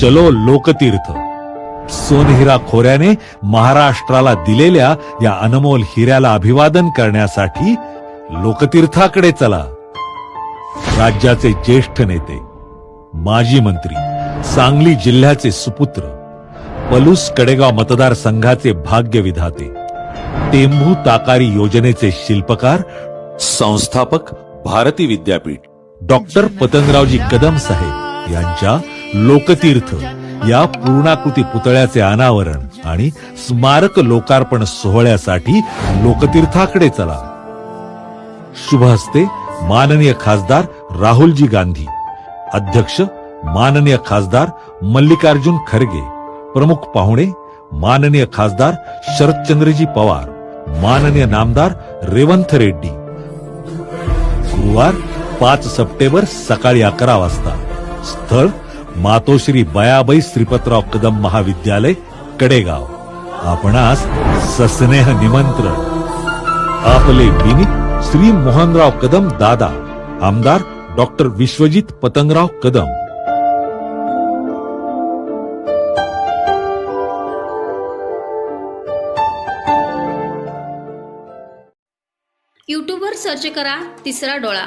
चलो लोकतीर्थ. सोनहिरा खोऱ्याने महाराष्ट्राला दिलेल्या या अनमोल हिऱ्याला अभिवादन करण्यासाठी लोकतीर्थाकडे चला. राज्याचे ज्येष्ठ नेते माजी मंत्री सांगली जिल्ह्याचे सुपुत्र पलूस कडेगाव मतदारसंघाचे भाग्य विधाते टेंभू ताकारी योजनेचे शिल्पकार संस्थापक भारती विद्यापीठ. डॉक्टर पतंगरावजी कदम साहेब यांच्या लोकतीर्थ या पूर्णाकृती पुतळ्याचे अनावरण आणि स्मारक लोकार्पण सोहळ्यासाठी लोकतीर्थाकडे चला. शुभ हस्ते माननीय खासदार राहुलजी गांधी. अध्यक्ष माननीय खासदार मल्लिकार्जुन खरगे. प्रमुख पाहुणे माननीय खासदार शरदचंद्रजी पवार. माननीय नामदार रेवंत रेड्डी. गुरुवार पाच सप्टेंबर सकाळी अकरा वाजता. स्थळ मातोश्री बयाबाई श्रीपतराव कदम महाविद्यालय कडेगाव. आपणास सस्नेह निमंत्रण. आपले बिनी श्री मोहनराव कदम दादा आमदार डॉक्टर विश्वजित पतंगराव कदम. यूट्यूबवर सर्च करा तिसरा डोळा.